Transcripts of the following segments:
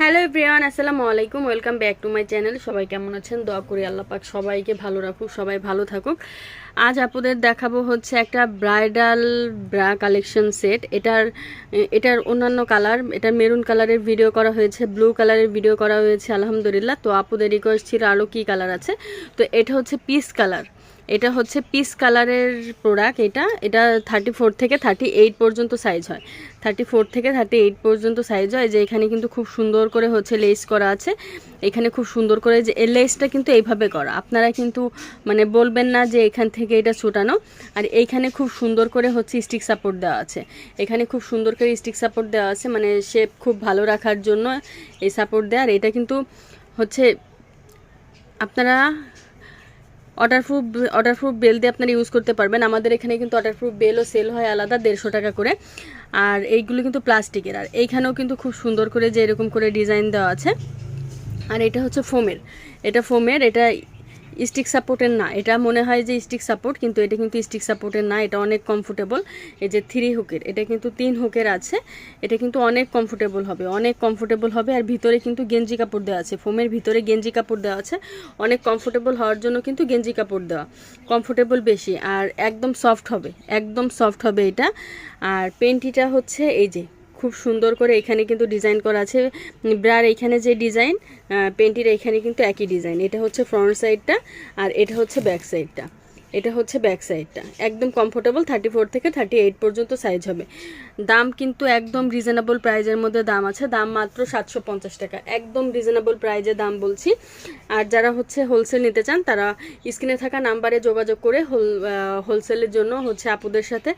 Hello everyone, আসসালামু আলাইকুম। Welcome back to my channel. সবাই কেমন আছেন? দোয়া করি আল্লাহ পাক সবাইকে ভালো রাখুক, সবাই ভালো থাকুক। আজ আপনাদের দেখাবো হচ্ছে একটা ব্রাইডাল ব্রা কালেকশন সেট। এটার এটার অন্যান্য কালার, এটার মেরুন কালারের ভিডিও করা হয়েছে, ব্লু কালারের ভিডিও করা হয়েছে, আলহামদুলিল্লাহ। তো আপুদের রিকোয়েস্ট ছিল আরও কী কালার আছে? তো এটা হচ্ছে পিস কালার। এটা হচ্ছে পিস কালারের প্রোডাক্ট এটা। এটা থার্টি ফোর থেকে থার্টি এইট পর্যন্ত সাইজ হয়। থার্টি ফোর থেকে থার্টি এইট পর্যন্ত সাইজ হয়। যে এখানে কিন্তু খুব সুন্দর করে হচ্ছে লেস করা আছে। এখানে খুব সুন্দর করে যে লেসটা কিন্তু এইভাবে করা। আপনারা কিন্তু মানে বলবেন না যে এখান থেকে এটা ছোটানো। আর এইখানে খুব সুন্দর করে হচ্ছে স্টিক সাপোর্ট দেওয়া আছে। এখানে খুব সুন্দর করে স্টিক সাপোর্ট দেওয়া আছে। মানে শেপ খুব ভালো রাখার জন্য এই সাপোর্ট দেওয়া আর এটা কিন্তু হচ্ছে আপনারা অর্ডার প্রুফ অর্ডার প্রুফ বেল দিয়ে আপনারা ইউজ করতে পারবেন। আমাদের এখানে কিন্তু অর্ডার প্রুফ বেলও সেল হয় আলাদা, দেড়শো টাকা করে। আর এইগুলো কিন্তু প্লাস্টিকের। আর এইখানেও কিন্তু খুব সুন্দর করে যে এরকম করে ডিজাইন দেওয়া আছে। আর এটা হচ্ছে ফোমের। এটা ফোমের, এটা স্টিক সাপোর্টের না, এটা মনে হয় যে স্টিক সাপোর্ট কিন্তু এটা কিন্তু স্টিক সাপোর্টের না, এটা অনেক কমফোর্টেবল এই যে থ্রি হুকের এটা কিন্তু তিন হুকের আছে, এটা কিন্তু অনেক কমফোর্টেবল হবে, অনেক কমফোর্টেবল হবে, আর ভিতরে কিন্তু গেঞ্জি কাপড় দেওয়া আছে ফোমের ভিতরে গেঞ্জি কাপড় দেওয়া আছে, অনেক কমফোর্টেবল হওয়ার জন্য কিন্তু গেঞ্জি কাপড় দেওয়া কমফোর্টেবল বেশি, আর একদম সফট হবে, একদম সফট হবে এটা। আর পেন্টিটা হচ্ছে এই যে খুব সুন্দর করে এখানে কিন্তু ডিজাইন করা আছে। ব্রার এখানে যে ডিজাইন পেন্টির এখানে কিন্তু একই ডিজাইন। এটা হচ্ছে ফ্রন্ট সাইডটা আর এটা হচ্ছে ব্যাক সাইডটা এটা হচ্ছে ব্যাক সাইডটা একদম কমফোর্টেবল থার্টি ফোর থেকে থার্টি এইট পর্যন্ত সাইজ হবে। দাম কিন্তু একদম রিজনেবল প্রাইজের মধ্যে দাম আছে। দাম মাত্র সাতশো পঞ্চাশ টাকা। একদম রিজনেবল প্রাইজে দাম বলছি। আর যারা হচ্ছে হোলসেল নিতে চান, তারা স্ক্রিনে থাকা নাম্বারে যোগাযোগ করে হোল হোলসেলের জন্য হচ্ছে আপুদের সাথে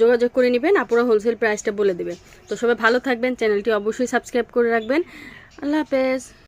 যোগাযোগ করে নেবেন। আপুরা হোলসেল প্রাইসটা বলে দেবে। তো সবাই ভালো থাকবেন। চ্যানেলটি অবশ্যই সাবস্ক্রাইব করে রাখবেন। আল্লাহ হাফেজ।